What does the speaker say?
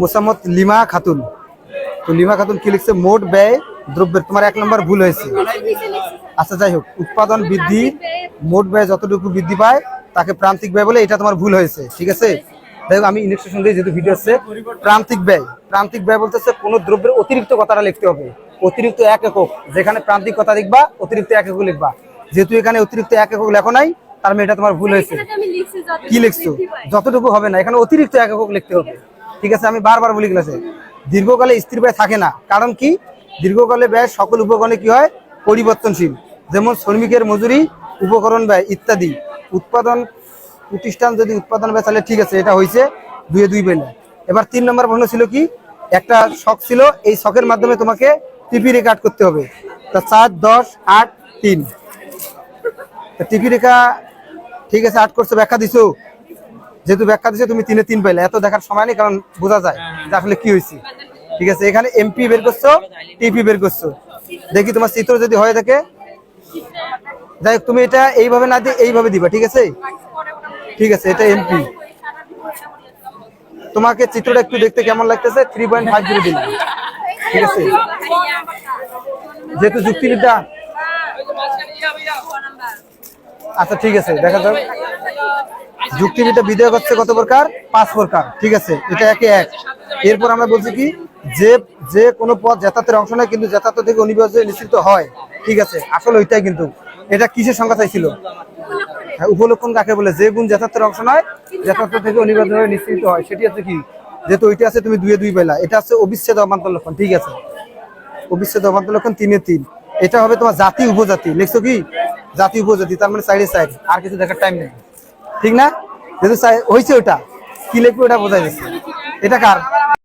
Mosammat lima Khatun. তো lima Khatun কি লিখছে? মোট ব্যয় দ্রব্যের তোমার এক নম্বর ভুল হয়েছে। আচ্ছা যাই হোক উৎপাদন বৃদ্ধি মোট ব্যয় যতটুকু বৃদ্ধি পায় তাকে প্রান্তিক ব্যয় বলে এটা তোমার ভুল হয়েছে ঠিক আছে? দেখো আমি ইনস্ট্রাকশন দিয়ে যেহেতু ভিডিও আছে প্রান্তিক ব্যয়। প্রান্তিক ব্যয় বলতেছে কোন দ্রব্যের অতিরিক্ত কথাটা লিখতে হবে। অতিরিক্ত এক একক যেখানে প্রান্তিক কথা লিখবা অতিরিক্ত এক একক লিখবা। যেহেতু এখানে অতিরিক্ত এক একক লেখো নাই তার মানে এটা তোমার ভুল হয়েছে। কি লিখছো? যতটুকু হবে না এখানে অতিরিক্ত এক একক লিখতে হবে। ঠিক আছে, আমি বারবার বলি গেছে দীর্ঘকালে স্থির ব্যয় থাকে না। কারণ কি? দীর্ঘকালে ব্যয় সকল উপকরণে কি হয়? পরিবর্তনশীল। যেমন শ্রমিকের মজুরি, উপকরণ ব্যয় ইত্যাদি। উৎপাদন প্রতিষ্ঠান যদি উৎপাদন ব্যয়, তাহলে ঠিক আছে, এটা হয়েছে দুয়ে দুই পেলে এবার তিন নম্বর প্রশ্ন ছিল কি? একটা শখ ছিল, এই শখের মাধ্যমে তোমাকে টিপি রেকর্ড করতে হবে। তা চার, দশ, আট, তিন। টিপি রেখা, ঠিক আছে, আট করছে, ব্যাখ্যা দিছো? যেহেতু ব্যাখ্যা দিছে তুমি তিনে তিন পাইলে। এত দেখার সময় নেই কারণ বোঝা যায় যে আসলে কি হয়েছে ঠিক আছে এখানে এমপি বের করছ টিপি বের করছ। দেখি তোমার চিত্র যদি হয়ে থাকে যাই তুমি এটা এইভাবে না দিয়ে এইভাবে দিবা ঠিক আছে? ঠিক আছে এটা এমপি তোমাকে চিত্রটা একটু দেখতে কেমন লাগতেছে? থ্রি পয়েন্ট ফাইভ জিরো দিলাম ঠিক আছে? যেহেতু যুক্তিবিদ্যা। আচ্ছা ঠিক আছে দেখা যাক। যুক্তিবিদ্যা বিধেয়ক হচ্ছে কত প্রকার? পাঁচ প্রকার, ঠিক আছে? এটা একে এক। এরপর আমরা বলছি কি? যে যে কোনো পথ যাতায়াতের অংশ নয়, কিন্তু যাতায়াত থেকে অনিবার্য নিশ্চিত হয়, ঠিক আছে? আসলে ওইটাই কিন্তু। এটা কিসের সংখ্যা চাইছিল? হ্যাঁ উপলক্ষণ কাকে বলে? যে গুণ যাতায়াতের অংশ নয়, যাতায়াত থেকে অনিবার্যভাবে নিশ্চিত হয়। সেটি হচ্ছে কি? যেহেতু ওইটা আছে, তুমি দুয়ে দুই পেলা। এটা হচ্ছে অবিচ্ছেদ অবান্তর লক্ষণ, ঠিক আছে? অবিচ্ছেদ অবান্তর লক্ষণ তিনে তিন। এটা হবে তোমার জাতি উপজাতি লিখছো কি? জাতি উপজাতি তার মানে সাইডে সাইড আর কিছু দেখার টাইম নেই। ঠিক না? যেহেতু হয়েছে ওটা। কি লিখবে ওটা বোঝা যাচ্ছে। এটা কার?